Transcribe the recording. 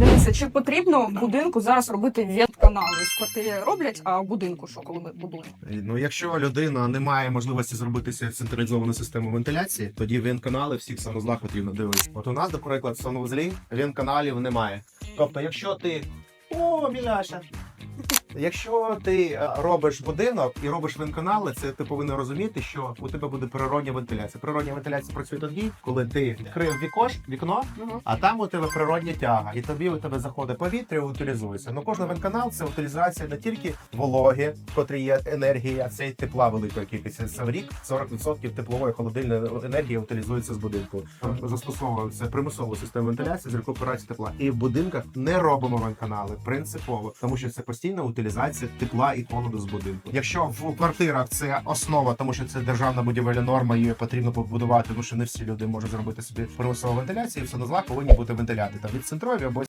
Дивіться, чи потрібно в будинку зараз робити вент-канали? В квартирі роблять, а в будинку що, коли ми будуємо? Ну, якщо людина не має можливості зробити централізовану систему вентиляції, тоді вент-канали всіх санузлах потрібно дивитися. От у нас, наприклад, в санузлі вент-каналів немає. Тобто, якщо ти. О, Міляша! Якщо ти е, робиш будинок і робиш вентканали, це ти повинен розуміти, що у тебе буде природня вентиляція. Природня вентиляція працює тоді, коли ти відкрив вікош, вікно, а там у тебе природня тяга, і тобі у тебе заходить повітря і утилізується. Ну кожен вентканал це утилізація не тільки вологи, в котрій є енергія, це й тепла велика кількість. Це в рік 40% теплової холодильної енергії утилізується з будинку. Застосовується примусову систему вентиляції з рекуперації тепла. І в будинках не робимо вентканали принципово, тому що це постійна утилізація тепла і холоду з будинку. Якщо в квартирах це основа, тому що це державна будівельна норма, її потрібно побудувати, тому що не всі люди можуть зробити собі примусову вентиляцію. і В санузлах повинні бути вентиляти там від центрові або